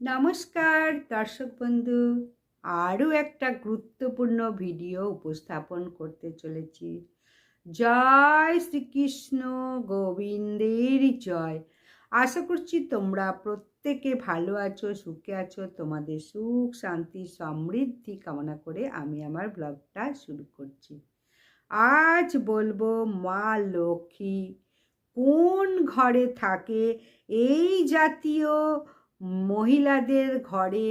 নমস্কার, দর্শক বন্ধু। আরও একটা গুরুত্বপূর্ণ ভিডিও উপস্থাপন করতে চলেছি। জয় শ্রীকৃষ্ণ গোবিন্দের জয়। আশা করছি তোমরা প্রত্যেকে ভালো আছো, সুখে আছো। তোমাদের সুখ, শান্তি, সমৃদ্ধি কামনা করে আমি আমার ব্লগটা শুরু করছি। আজ বলব মা লক্ষ্মী কোন ঘরে থাকে এই জাতীয় মহিলাদের ঘরে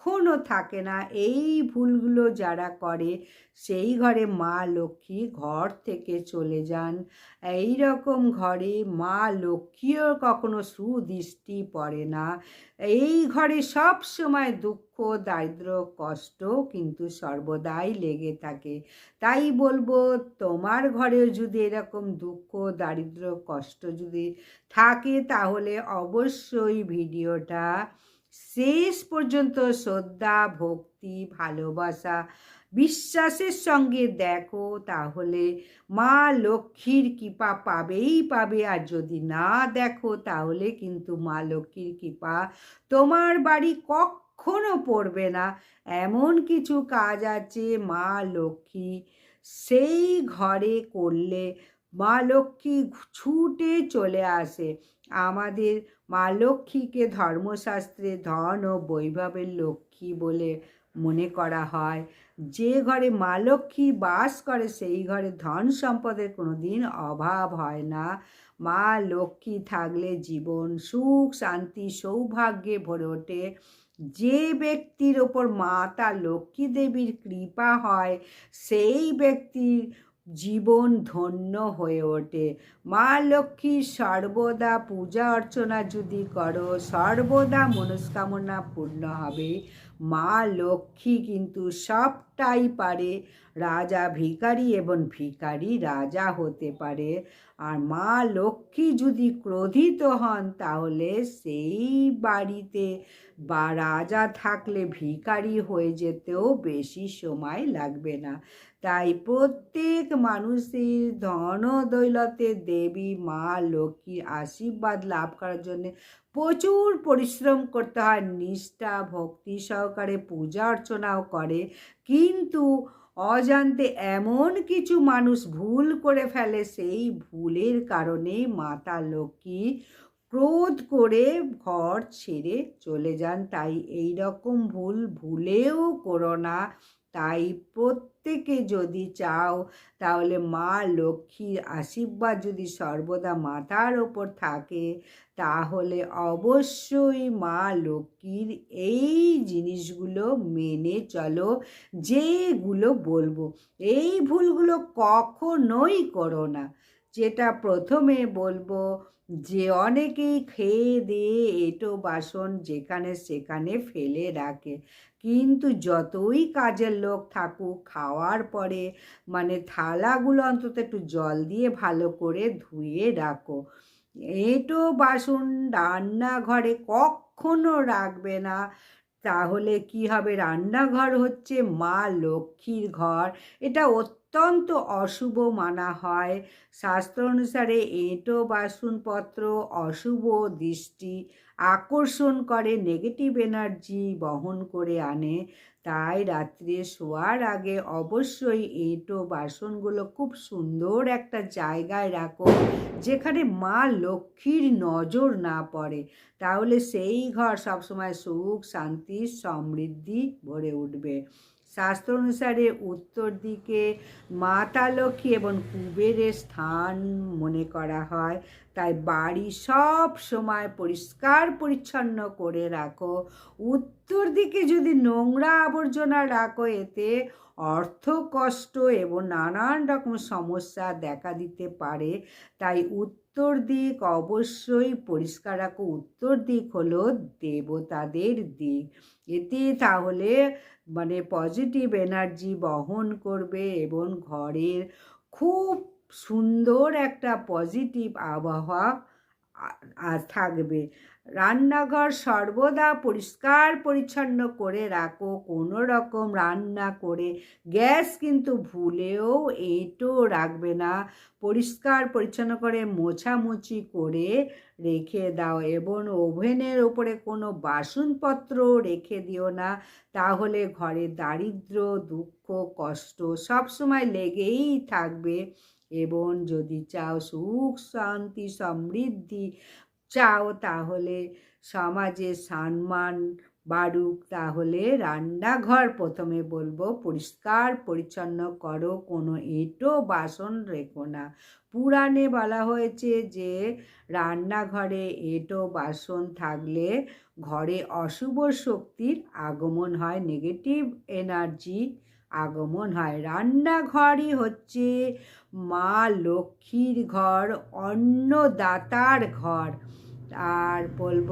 কখনো থাকে না। এই ভুলগুলো যারা করে, সেই ঘরে মা লক্ষ্মী ঘর থেকে চলে যান। এই রকম ঘরে মা লক্ষ্মীও কখনো সুদৃষ্টি পড়ে না। এই ঘরে সব সময় দুঃখ, দারিদ্র, কষ্ট কিন্তু সর্বদাই লেগে থাকে। তাই বলব, তোমার ঘরেও যদি এরকম দুঃখ, দারিদ্র, কষ্ট যদি থাকে, তাহলে অবশ্যই ভিডিওটা শেষ পর্যন্ত শ্রদ্ধা, ভক্তি, ভালোবাসা, বিশ্বাসের সঙ্গে দেখো তাহলে মা লক্ষ্মীর কৃপা পাবেই পাবে। আর যদি না দেখো তাহলে কিন্তু মা লক্ষ্মীর কৃপা তোমার বাড়ি কখনো পড়বে না। এমন কিছু কাজ আছে মা লক্ষ্মী সেই ঘরে করলে মা লক্ষ্মী ছুটে চলে আসে। আমাদের মা লক্ষ্মীকে ধর্মশাস্ত্রে ধন ও বৈভবের লক্ষ্মী বলে মনে করা হয়। যে ঘরে মা লক্ষ্মী বাস করে, সেই ঘরে ধন সম্পদের কোনো দিন অভাব হয় না। মা লক্ষ্মী থাকলে জীবন সুখ, শান্তি, সৌভাগ্যে ভরে ওঠে। যে ব্যক্তির ওপর মাতা লক্ষ্মী দেবীর কৃপা হয়, সেই ব্যক্তির জীবন ধন্য হয়ে ওঠে। মা লক্ষ্মীর সর্বদা পূজা অর্চনা যদি করো, সর্বদা মনস্কামনা পূর্ণ হবে। মা লক্ষ্মী কিন্তু সবটাই পারে। রাজা ভিখারি এবং ভিখারি রাজা হতে পারে। আর মা লক্ষ্মী যদি ক্রোধিত হন, তাহলে সেই বাড়িতে বা রাজা থাকলে ভিখারি হয়ে যেতেও বেশি সময় লাগবে না। তাই প্রত্যেক মানুষের ধন দৈলতে দেবী, মা, লক্ষ্মীর আশীর্বাদ লাভ করার জন্য প্রচুর পরিশ্রম করতে হয়। নিষ্ঠা, ভক্তি সহকারে পূজা অর্চনাও করে। কিন্তু অজান্তে এমন কিছু মানুষ ভুল করে ফেলে, সেই ভুলের কারণে মাতা লক্ষ্মী ক্রোধ করে ঘর ছেড়ে চলে যান। তাই এই রকম ভুল ভুলেও করো না। তাই প্রত্যেকে যদি চাও, তাহলে মা লক্ষ্মীর আশীর্বাদ যদি সর্বদা মাথার ওপর থাকে, তাহলে অবশ্যই মা লক্ষ্মীর এই জিনিসগুলো মেনে চলো, যেগুলো বলব। এই ভুলগুলো কখনোই করো না। যেটা প্রথমে বলব যে অনেকেই খেয়ে দিয়ে এটো বাসন যেখানে সেখানে ফেলে রাখে। কিন্তু যতই কাজের লোক থাকুক, খাওয়ার পরে মানে থালাগুলো অন্তত একটু জল দিয়ে ভালো করে ধুয়ে রাখো। এটো বাসন রান্নাঘরে কখনো রাখবে না। তাহলে কি হবে? রান্নাঘর হচ্ছে মা লক্ষ্মীর ঘর। এটা অত্যন্ত অশুভ মানা হয়। শাস্ত্র অনুসারে এঁটো বাসনপত্র অশুভ দৃষ্টি আকর্ষণ করে নেগেটিভ এনার্জি বহন করে আনে। তাই রাত্রে শোয়ার আগে অবশ্যই এঁটো বাসনগুলো খুব সুন্দর একটা জায়গায় রাখো, যেখানে মা লক্ষ্মীর নজর না পড়ে। তাহলে সেই ঘর সবসময় সুখ, শান্তি, সমৃদ্ধি ভরে উঠবে। শাস্ত্র অনুসারে উত্তর দিকে মাতা লক্ষ্মী এবং কুবেরের স্থান মনে করা হয়। তাই বাড়ি সব সময় পরিষ্কার পরিচ্ছন্ন করে রাখো। উত্তর দিকে যদি নোংরা আবর্জনা রাখো, এতে অর্থ কষ্ট এবং নানান রকম সমস্যা দেখা দিতে পারে। তাই উত্তর দিক। অবশ্যই পরিষ্কার রাখো। উত্তর দিক হলো দেবতাদের দিক। এতে তাহলে মানে পজিটিভ এনার্জি বহন করবে এবং ঘরের খুব সুন্দর একটা পজিটিভ আবহাওয়া থাকবে। রান্নাঘর সর্বদা পরিষ্কার পরিচ্ছন্ন করে রাখো, কোনো রকম রান্না করে গ্যাস কিন্তু ভুলেও এঁটো রাখবে না। পরিষ্কার পরিচ্ছন্ন করে মোছামুছি করে রেখে দাও এবং ওভেনের ওপরে কোনো বাসনপত্র রেখে দিও না। তাহলে ঘরে দারিদ্র, দুঃখ, কষ্ট সবসময় লেগেই থাকবে এবং যদি চাও সুখ, শান্তি, সমৃদ্ধি চাও তাহলে সমাজে সম্মান বাড়ুক, তাহলে রান্নাঘর প্রথমে বলব, পরিষ্কার পরিচ্ছন্ন করো, কোনো এঁটো বাসন রেখো না। পুরাণে বলা হয়েছে যে রান্নাঘরে এঁটো বাসন থাকলে ঘরে অশুভ শক্তির আগমন হয় নেগেটিভ এনার্জি আগমন হয়। রান্নাঘরই হচ্ছে মা লক্ষ্মীর ঘর, অন্নদাতার ঘর। আর বলব,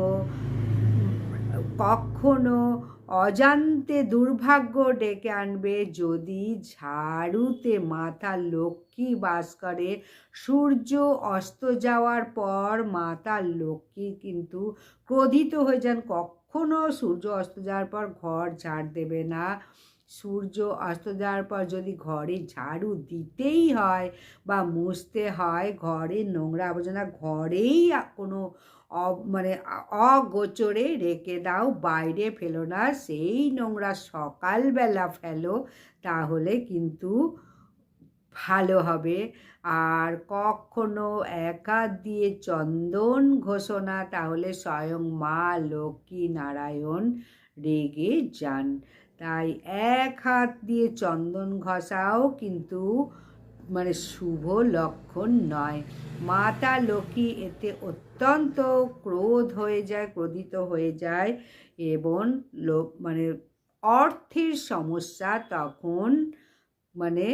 কখনো অজান্তে দুর্ভাগ্য ডেকে আনবে যদি ঝাড়ুতে মাথা লক্ষ্মী বাস করে। সূর্য অস্ত যাওয়ার পর মাতা লক্ষ্মী কিন্তু ক্রোধিত হয়ে যান। কখনো সূর্য অস্ত যাওয়ার পর ঘর ঝাড় দেবে না। সূর্য অস্ত যাওয়ার পর যদি ঘরে ঝাড়ু দিতেই হয় বা মুছতে হয়, ঘরে নোংরা আবর্জনা ঘরেই কোনো মানে অগোচরে রেখে দাও, বাইরে ফেলো না, সেই নোংরা সকালবেলা ফেলো, তাহলে কিন্তু ভালো হবে। আর কখনো এক দিয়ে চন্দন ঘোষণা, তাহলে স্বয়ং মা লক্ষ্মী নারায়ণ রেগে যান। তাই এক হাত দিয়ে চন্দন ঘষাও কিন্তু মানে শুভ লক্ষণ নয়। মাতা লক্ষ্মী এতে অত্যন্ত ক্রোধ হয়ে যায়, ক্রোধিত হয়ে যায় এবং লোক মানে অর্থের সমস্যা তখন মানে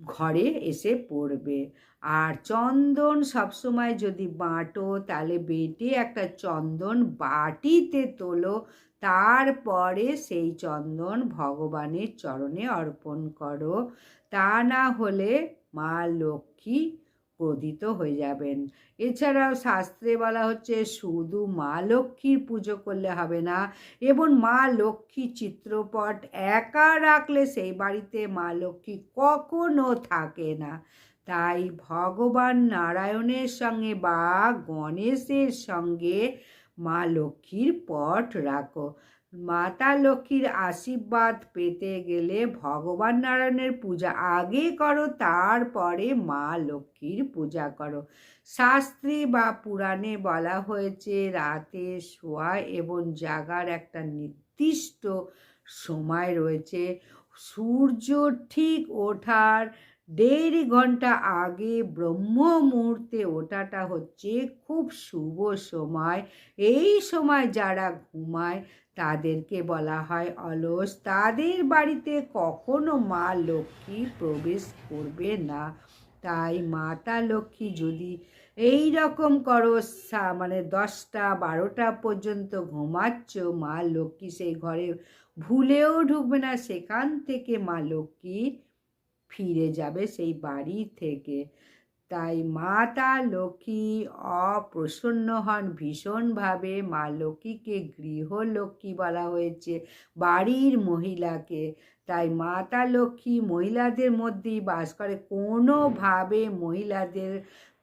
ঘরে এসে পড়বে। আর চন্দন সবসময় যদি বাঁটো তাহলে বেটে একটা চন্দন বাটিতে তোলো তারপরে সেই চন্দন ভগবানের চরণে অর্পণ করো। তা না হলে মা লক্ষ্মী ক্রোধিত হয়ে যাবেন। এছাড়াও শাস্ত্রে বলা হচ্ছে, শুধু মা লক্ষ্মীর পুজো করলে হবে না, এবং মা লক্ষ্মী চিত্রপট একা রাখলে সেই বাড়িতে মা লক্ষ্মী কখনো থাকে না। তাই ভগবান নারায়ণের সঙ্গে বা গণেশের সঙ্গে মা লক্ষ্মীর পট রাখো। মাতা লক্ষ্মীর আশীর্বাদ পেতে গেলে ভগবান নারায়ণের পূজা আগে করো, তারপরে মা লক্ষ্মীর পূজা করো। শাস্ত্রী বা পুরাণে বলা হয়েছে, রাতে শোয়া এবং জাগার একটা নির্দিষ্ট সময় রয়েছে। সূর্য ঠিক ওঠার দেড় ঘণ্টা আগে ব্রহ্ম মুহূর্তে ওঠাটা হচ্ছে খুব শুভ সময়। এই সময় যারা ঘুমায়, তাদেরকে বলা হয় অলস। তাদের বাড়িতে কখনো মা লক্ষ্মী প্রবেশ করবে না। তাই মাতা লক্ষ্মী যদি এই রকম করো মানে দশটা, বারোটা পর্যন্ত ঘুমাচ্ছ, মা লক্ষ্মী সেই ঘরে ভুলেও ঢুকবে না। সেখান থেকে মা লক্ষ্মী ফিরে যাবে সেই বাড়ি থেকে। তাই মাতা লক্ষ্মী অপ্রসন্ন হন। ভীষণভাবে মা লক্ষ্মীকে গৃহলক্ষ্মী বলা হয়েছে বাড়ির মহিলাকে। তাই মাতা লক্ষ্মী মহিলাদের মধ্যেই বাস করে। কোনোভাবে মহিলাদের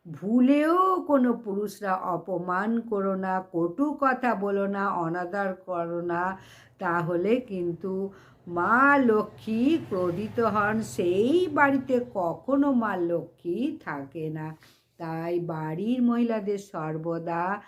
ভুলেও কোনো পুরুষরা অপমান করো না, কটু কথা বলো না, অনাদার করো না। তাহলে কিন্তু মা লক্ষ্মী ক্রোধিত হন, সেই বাড়িতে কখনো মা লক্ষ্মী থাকে না। তাই বাড়ির মহিলাদের সর্বদা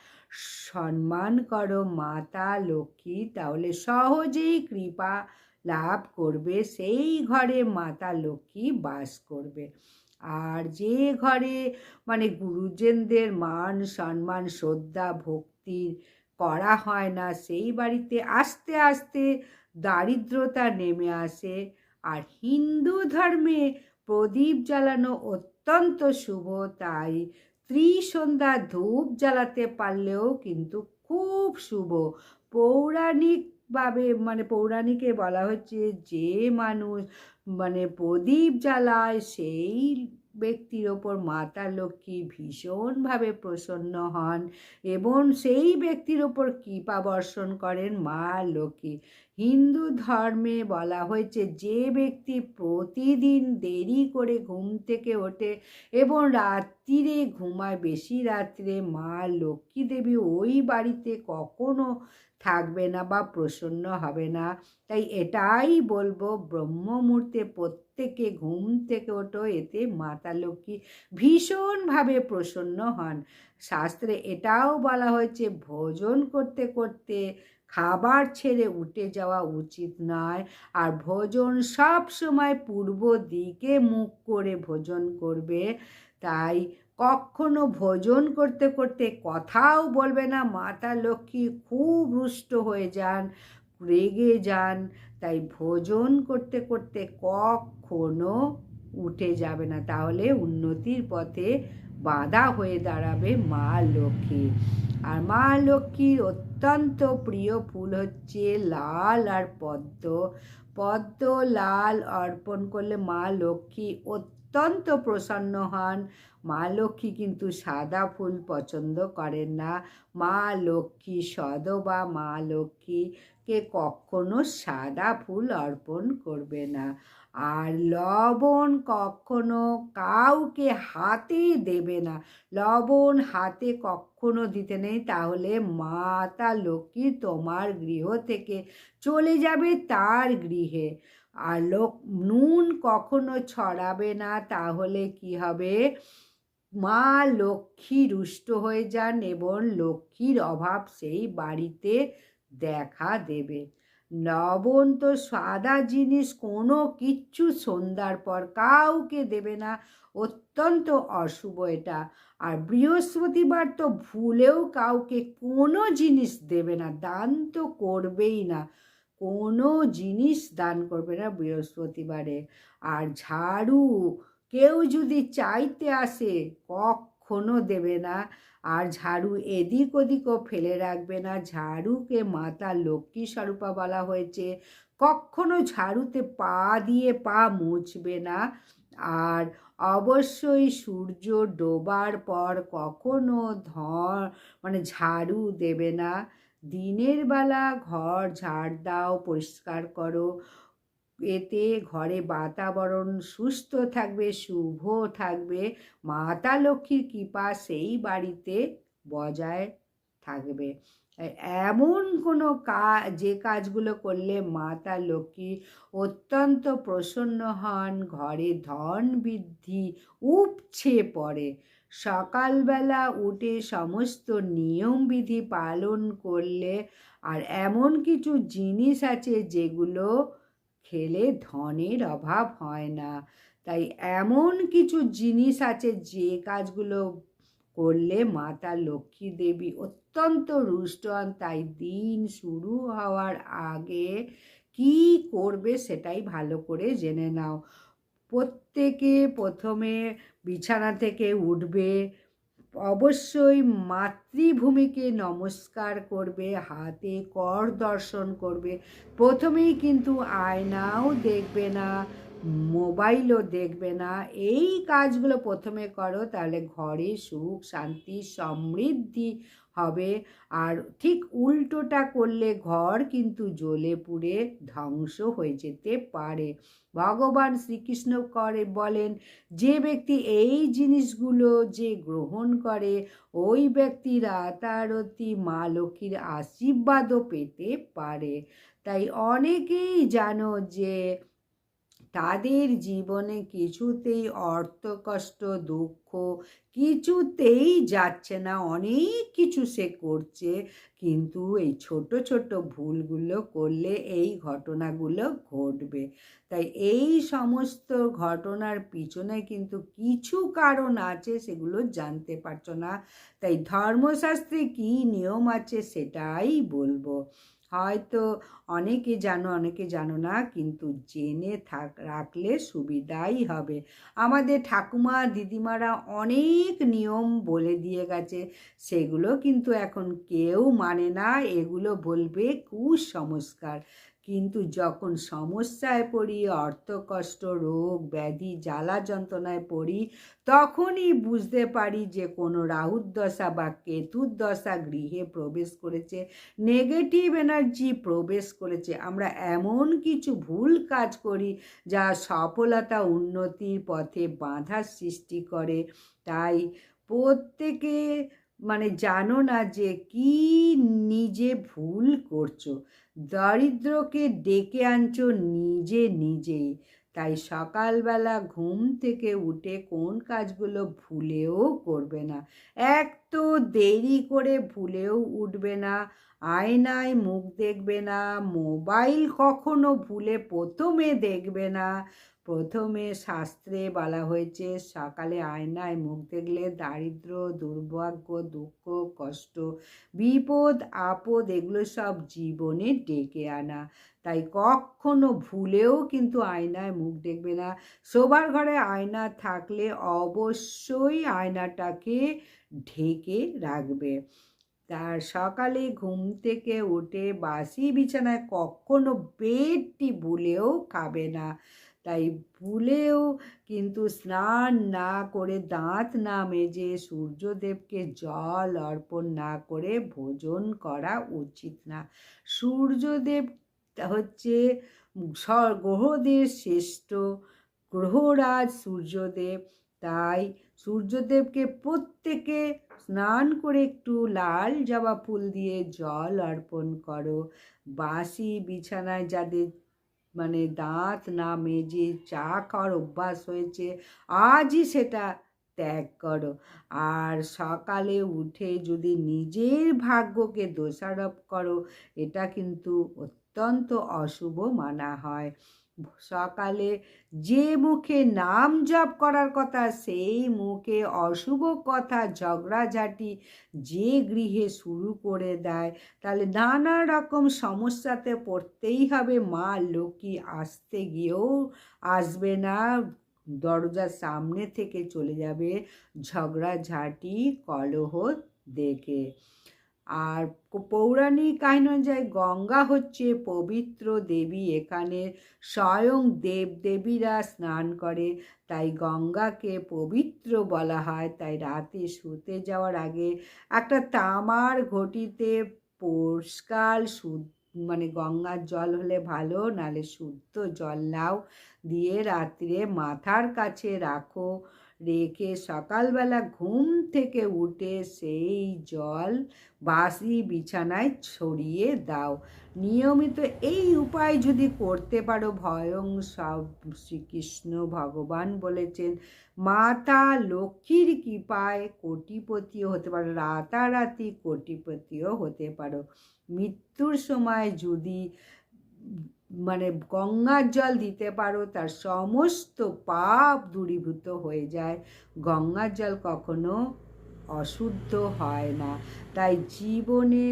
সম্মান করো মাতা লক্ষ্মী, তাহলে সহজেই কৃপা লাভ করবে। সেই ঘরে মাতা লক্ষ্মী বাস করবে। আর যে ঘরে মানে গুরুজনদের মান, সম্মান, শ্রদ্ধা, ভক্তির করা হয় না। সেই বাড়িতে আস্তে আস্তে দারিদ্রতা নেমে আসে আর হিন্দু ধর্মে প্রদীপ জ্বালানো অত্যন্ত শুভ, তাই ত্রিসন্ধ্যা ধূপ জ্বালাতে পারলেও কিন্তু খুব শুভ। পৌরাণিকভাবে মানে পৌরাণিকে বলা হচ্ছে যে মানুষ মানে প্রদীপ জ্বালায় সেই ব্যক্তির ওপর মাতা লক্ষ্মী ভীষণভাবে প্রসন্ন হন এবং সেই ব্যক্তির ওপর কৃপা বর্ষণ করেন মা লক্ষ্মী। হিন্দু ধর্মে বলা হয়েছে, যে ব্যক্তি প্রতিদিন দেরি করে ঘুম থেকে ওঠে এবং রাত্রিরে ঘুমায়, বেশি রাত্রে মা লক্ষ্মী দেবী ওই বাড়িতে কখনো থাকবে না বা প্রসন্ন হবে না। তাই এটাই বলব ব্রহ্ম মুহূর্তে প্রত্যেকে ঘুম থেকে ওঠো, এতে মাতা লক্ষ্মী ভীষণভাবে প্রসন্ন হন। শাস্ত্রে এটাও বলা হয়েছে, ভোজন করতে করতে খাবার ছেড়ে উঠে যাওয়া উচিত নয়, আর ভোজন সব সময় পূর্ব দিকে মুখ করে ভোজন করবে। তাই কখনো ভোজন করতে করতে কথাও বলবে না, মাতা লক্ষ্মী খুব রুষ্ট হয়ে যান, রেগে যান। তাই ভোজন করতে করতে কখনো উঠে যাবে না। তাহলে উন্নতির পথে বাধা হয়ে দাঁড়াবে মা লক্ষ্মী। আর মা লক্ষ্মীর অত্যন্ত প্রিয় ফুল হচ্ছে লাল আর পদ্ম। পদ্ম লাল অর্পণ করলে মা লক্ষ্মী অত্যন্ত প্রসন্ন হন। মা লক্ষ্মী কিন্তু সাদা ফুল পছন্দ করেন না। মা লক্ষ্মী সদবা মা লক্ষ্মীকে কখনো সাদা ফুল অর্পণ করবে না। আর লবণ কখনো কাউকে হাতে দেবে না। লবণ হাতে কখনো দিতে নেই, তাহলে মাতা লক্ষ্মী তোমার গৃহ থেকে চলে যাবে তার গৃহে। আর লোক, নুন কখনো ছড়াবে না, তাহলে কি হবে? মা লক্ষ্মী রুষ্ট হয়ে যান এবং লক্ষ্মীর অভাব সেই বাড়িতে দেখা দেবে। লবণ তো সাদা জিনিস কোনো কিচ্ছু সন্ধ্যার পর কাউকে দেবে না। অত্যন্ত অশুভ এটা। আর বৃহস্পতিবার তো ভুলেও কাউকে কোনো জিনিস দেবে না, দান তো করবেই না। কোনো জিনিস দান করবে না বৃহস্পতিবারে। আর ঝাড়ু কেউ যদি চাইতে আসে কখনো দেবে না। আর ঝাড়ু এদিক ওদিকও ফেলে রাখবে না। ঝাড়ুকে মাতা লক্ষ্মী স্বরূপা বলা হয়েছে। কখনো ঝাড়ুতে পা দিয়ে পা মুছবে না। আর অবশ্যই সূর্য ডোবার পর কখনো ধর মানে ঝাড়ু দেবে না। দিনের বেলা ঘর ঝাড় দাও, পরিষ্কার করো। এতে ঘরে বাতাবরণ সুস্থ থাকবে, শুভ থাকবে। মাতা লক্ষ্মীর কৃপা সেই বাড়িতে বজায় থাকবে। এমন কোনো কাজ যে কাজগুলো করলে মাতা লক্ষ্মী অত্যন্ত প্রসন্ন হন, ঘরে ধন বৃদ্ধি উপছে পড়ে। সকালবেলা উঠে সমস্ত নিয়মবিধি পালন করলে আর এমন কিছু জিনিস আছে যেগুলো খেলে ধনের অভাব হয় না। তাই এমন কিছু জিনিস আছে যে কাজগুলো করলে মাতা লক্ষ্মী দেবী অত্যন্ত রুষ্ট হন। তাই দিন শুরু হওয়ার আগে কি করবে সেটাই ভালো করে জেনে নাও। প্রত্যেকে প্রথমে বিছানা থেকে উঠবে অবশ্যই মাতৃভূমিকে নমস্কার করবে হাতে কর দর্শন করবে। প্রথমেই কিন্তু আয়নাও দেখবে না মোবাইলও দেখবে না। এই কাজগুলো প্রথমে করো, তাহলে ঘরে সুখ, শান্তি, সমৃদ্ধি হবে। আর ঠিক উল্টোটা করলে ঘর কিন্তু জ্বলে পুড়ে ধ্বংস হয়ে যেতে পারে। ভগবান শ্রীকৃষ্ণ করে বলেন, যে ব্যক্তি এই জিনিসগুলো যে গ্রহণ করে, ওই ব্যক্তি রাতারতি মা লক্ষ্মীর আশীর্বাদও পেতে পারে। তাই অনেকেই জানো যে তাদের জীবনে কিছুতেই অর্থকষ্ট, দুঃখ কিছুতেই যাচ্ছে না। অনেক কিছু সে করছে, কিন্তু এই ছোট ছোট ভুলগুলো করলে এই ঘটনাগুলো ঘটবে। তাই এই সমস্ত ঘটনার পিছনে কিন্তু কিছু কারণ আছে, সেগুলো জানতে পারছ না। তাই ধর্মশাস্ত্রে কী নিয়ম আছে সেটাই বলব। হয়তো অনেকে জানো অনেকে জানো না, কিন্তু জেনে থাক, রাখলে সুবিধাই হবে। আমাদের ঠাকুমা, দিদিমারা অনেক নিয়ম বলে দিয়ে গেছে, সেগুলো কিন্তু এখন কেউ মানে না, এগুলো বলবে কুসংস্কার। কিন্তু যখন সমস্যায় পড়ি, অর্থকষ্ট, রোগ, ব্যাধি, জ্বালা যন্ত্রণায় পড়ি, তখনই বুঝতে পারি যে কোনো রাহুর দশা বা কেতুর দশা গৃহে প্রবেশ করেছে নেগেটিভ এনার্জি প্রবেশ করেছে। আমরা এমন কিছু ভুল কাজ করি যা সফলতা উন্নতির পথে বাধার সৃষ্টি করে। তাই প্রত্যেকে মানে জানো না যে কি নিজে ভুল করছ? দারিদ্রকে ডেকে আনছো নিজে নিজেই। তাই সকালবেলা ঘুম থেকে উঠে কোন কাজগুলো ভুলেও করবে না। এক তো দেরি করে ভুলেও উঠবে না, আয়নায় মুখ দেখবে না, মোবাইল কখনো ভুলে প্রথমে দেখবে না। প্রথমে শাস্ত্রে বলা হয়েছে, সকালে আয়নায় মুখ দেখলে দারিদ্র, দুর্ভাগ্য, দুঃখ, কষ্ট, বিপদ, আপদ, এগুলো সব জীবনে ডেকে আনা। তাই কখনো ভুলেও কিন্তু আয়নায় মুখ দেখবে না। শোবার ঘরে আয়না থাকলে অবশ্যই আয়নাটাকে ঢেকে রাখবে। তার সকালে ঘুম থেকে উঠে বাসি বিছানায় কখনো বেডটি ভুলেও খাবে না। তাই ভুলেও কিন্তু স্নান না করে দাঁত না মেজে সূর্যদেবকে জল অর্পণ না করে ভোজন করা উচিত না। সূর্যদেব হচ্ছে গ্রহদের শ্রেষ্ঠ গ্রহরাজ সূর্যদেব। তাই সূর্যদেবকে প্রত্যেকে স্নান করে একটু লাল জবা ফুল দিয়ে জল অর্পণ করো। বাসি বিছানায় যাদের মানে দাঁত না মেজে চা খাওয়ার অভ্যাস হয়েছে, আজই সেটা ত্যাগ করো। আর সকালে উঠে যদি নিজের ভাগ্যকে দোষারোপ করো, এটা কিন্তু অত্যন্ত অশুভ মানা হয়। সকালে যে মুখে নাম জপ করার কথা, সেই মুখে অশুভ কথা, ঝগড়াঝাটি যে গৃহে শুরু করে দেয়। তাহলে নানা রকম সমস্যাতে পড়তেই হবে। মা লক্ষ্মী আসতে গিয়েও আসবে না। দরজার সামনে থেকে চলে যাবে। ঝগড়াঝাটি, কলহ দেখে। আর পৌরাণিক কাহিনী অনুযায়ী গঙ্গা হচ্ছে পবিত্র দেবী। এখানে স্বয়ং দেব দেবীরা স্নান করে, তাই গঙ্গাকে পবিত্র বলা হয়। তাই রাতে শুতে যাওয়ার আগে একটা তামার ঘটিতে পরিষ্কার শুদ্ধ মানে গঙ্গার জল হলে ভালো, নালে শুদ্ধ জল নাও। দিয়ে রাত্রে মাথার কাছে রাখো। রেখে সকালবেলা ঘুম থেকে উঠে সেই জল বাসি বিছানায় ছড়িয়ে দাও। নিয়মিত এই উপায় যদি করতে পারো, ভয়ং সব শ্রীকৃষ্ণ ভগবান বলেছেন, মাতা লক্ষ্মীর কৃপায় কোটিপতিও হতে পারো, রাতারাতি কোটিপতিও হতে পারো। মৃত্যুর সময় যদি মানে গঙ্গার জল দিতে পারো, তার সমস্ত পাপ দূরীভূত হয়ে যায়। গঙ্গার জল কখনো অশুদ্ধ হয় না। তাই জীবনে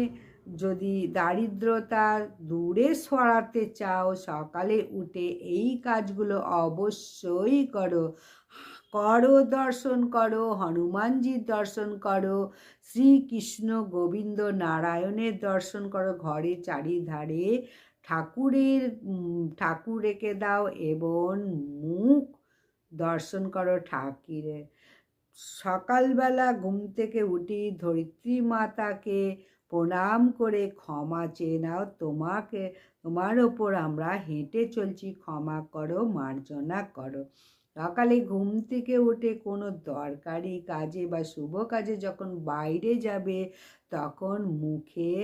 যদি দারিদ্রতা দূরে সরাতে চাও, সকালে উঠে এই কাজগুলো অবশ্যই করো। করো, দর্শন করো, হনুমানজির দর্শন করো, শ্রীকৃষ্ণ গোবিন্দ নারায়ণের দর্শন করো ঘরে চারিধারে ঠাকুরের ঠাকুর রেখে দাও এবং মুখ দর্শন করো ঠাকুরের সকালবেলা ঘুম থেকে উঠি ধরিত্রী মাতাকে প্রণাম করে ক্ষমা চেয়ে নাও, তোমাকে, তোমার ওপর আমরা হেঁটে চলছি, ক্ষমা করো, মার্জনা করো। সকালে ঘুম থেকে উঠে কোনো দরকারি কাজে বা শুভ কাজে যখন বাইরে যাবে, তখন মুখে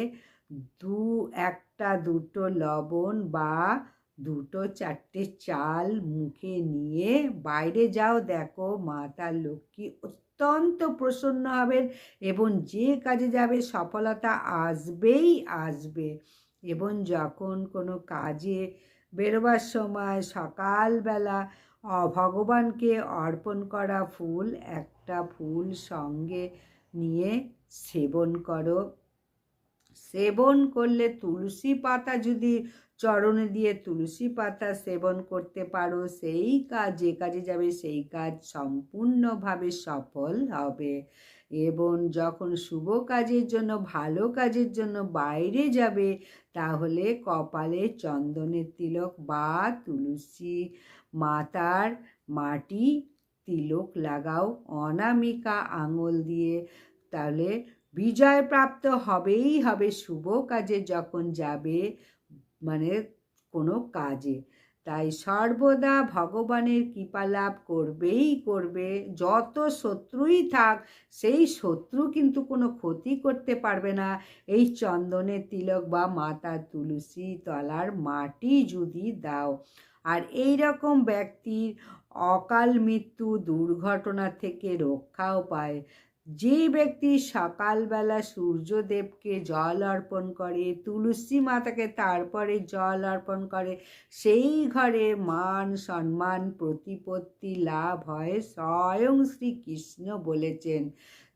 দু একটা দুটো লবণ বা দুটো চারটে চাল মুখে নিয়ে বাইরে যাও। দেখো, মাতা লক্ষ্মী অত্যন্ত প্রসন্ন হবেন এবং যে কাজে যাবে সফলতা আসবেই আসবে এবং যখন কোনো কাজে বেরোবার সময় সকালবেলা ভগবানকে অর্পণ করা ফুল, একটা ফুল সঙ্গে নিয়ে সেবন করো। সেবন করলে তুলসী পাতা যদি চরণে দিয়ে তুলসী পাতা সেবন করতে পারো, সেই কাজ, যে কাজে যাবে সেই কাজ সম্পূর্ণভাবে সফল হবে। এবং যখন শুভ কাজের জন্য, ভালো কাজের জন্য বাইরে যাবে, তাহলে কপালে চন্দনের তিলক বা তুলসী মাতার মাটি তিলক লাগাও, অনামিকা আঙুল দিয়ে। তাহলে বিজয় প্রাপ্ত হবেই হবে শুভ কাজে যখন যাবে মানে কোনো কাজে। তাই সর্বদা ভগবানের কৃপা লাভ করবেই করবে। যত শত্রুই থাক, সেই শত্রু কিন্তু কোনো ক্ষতি করতে পারবে না। এই চন্দনের তিলক বা মাতা তুলসী তলার মাটি যদি দাও। আর এই রকম ব্যক্তির অকাল মৃত্যু দুর্ঘটনা থেকে রক্ষাও পায়। যে ব্যক্তি সকালবেলা সূর্যদেবকে জল অর্পণ করে, তুলসী মাতাকে তারপরে জল অর্পণ করে, সেই ঘরে মান সম্মান, প্রতিপত্তি লাভ হয় স্বয়ং শ্রীকৃষ্ণ বলেছেন।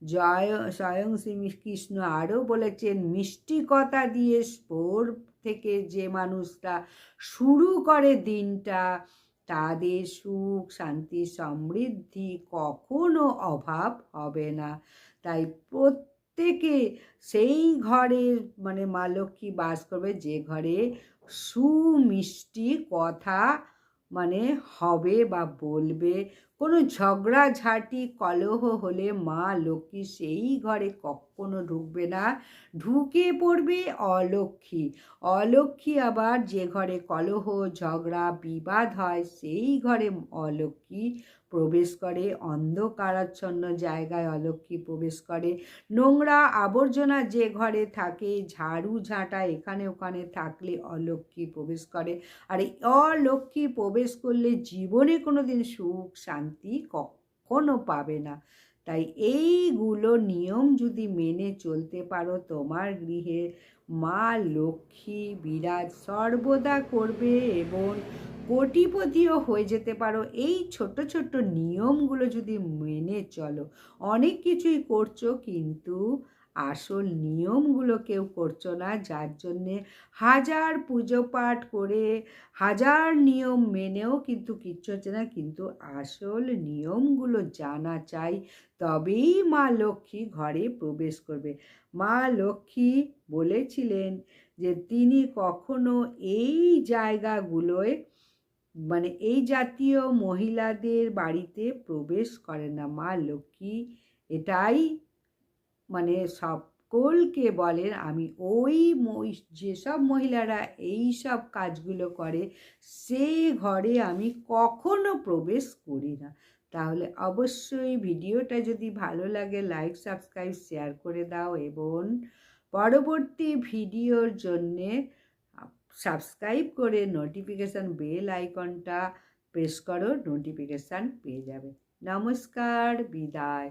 জয়, স্বয়ং শ্রীকৃষ্ণ আরও বলেছেন, মিষ্টি কথা দিয়ে স্পোর থেকে যে মানুষটা শুরু করে দিনটা তাদের সুখ, শান্তি, সমৃদ্ধি কখনো অভাব হবে না। তাই প্রত্যেকে সেই ঘরে মানে মা লক্ষ্মী বাস করবে যে ঘরে সুমিষ্টি কথা মানে হবে বা বলবে। কোনো ঝগড়াঝাটি, কলহ হলে মা লক্ষ্মী সেই ঘরে কখনো ঢুকবে না। ঢুকে পড়বে অলক্ষ্মী। অলক্ষ্মী আবার যে ঘরে কলহ, ঝগড়া, বিবাদ হয়, সেই ঘরে অলক্ষ্মী প্রবেশ করে। অন্ধকারাচ্ছন্ন জায়গায় অলক্ষ্মী প্রবেশ করে। নোংরা আবর্জনা যে ঘরে থাকে, ঝাড়ু ঝাঁটা এখানে ওখানে থাকলে অলক্ষ্মী প্রবেশ করে। আর অলক্ষ্মী প্রবেশ করলে জীবনে কোনো দিন সুখ, শান্তি কখনো পাবে না। তাই এইগুলো নিয়ম যদি মেনে চলতে পারো, তোমার গৃহে মা লক্ষ্মী বিরাজ সর্বদা করবে এবং কোটিপতিও হয়ে যেতে পারো। এই ছোট ছোট নিয়মগুলো যদি মেনে চলো, অনেক কিছুই করছ কিন্তু আসল নিয়মগুলো কেউ করছ না, যার জন্যে হাজার পুজো পাঠ করে হাজার নিয়ম মেনেও কিন্তু কিচ্ছু হচ্ছে না। কিন্তু আসল নিয়মগুলো জানা চাই, তবেই মা লক্ষ্মী ঘরে প্রবেশ করবে। মা লক্ষ্মী বলেছিলেন যে, তিনি কখনো এই জায়গাগুলোয় মানে এই জাতীয় মহিলাদের বাড়িতে প্রবেশ করে না। মা লক্ষ্মী এটাই মানে সকলকে বলেন, আমি ওই যেসব মহিলারা এই সব কাজগুলো করে, সে ঘরে আমি কখনো প্রবেশ করি না। তাহলে অবশ্যই ভিডিওটা যদি ভালো লাগে লাইক সাবস্ক্রাইব শেয়ার করে দাও এবং পরবর্তী ভিডিওর জন্যে সাবস্ক্রাইব করে নোটিফিকেশান বেল আইকনটা প্রেস করো নোটিফিকেশান পেয়ে যাবে। নমস্কার, বিদায়।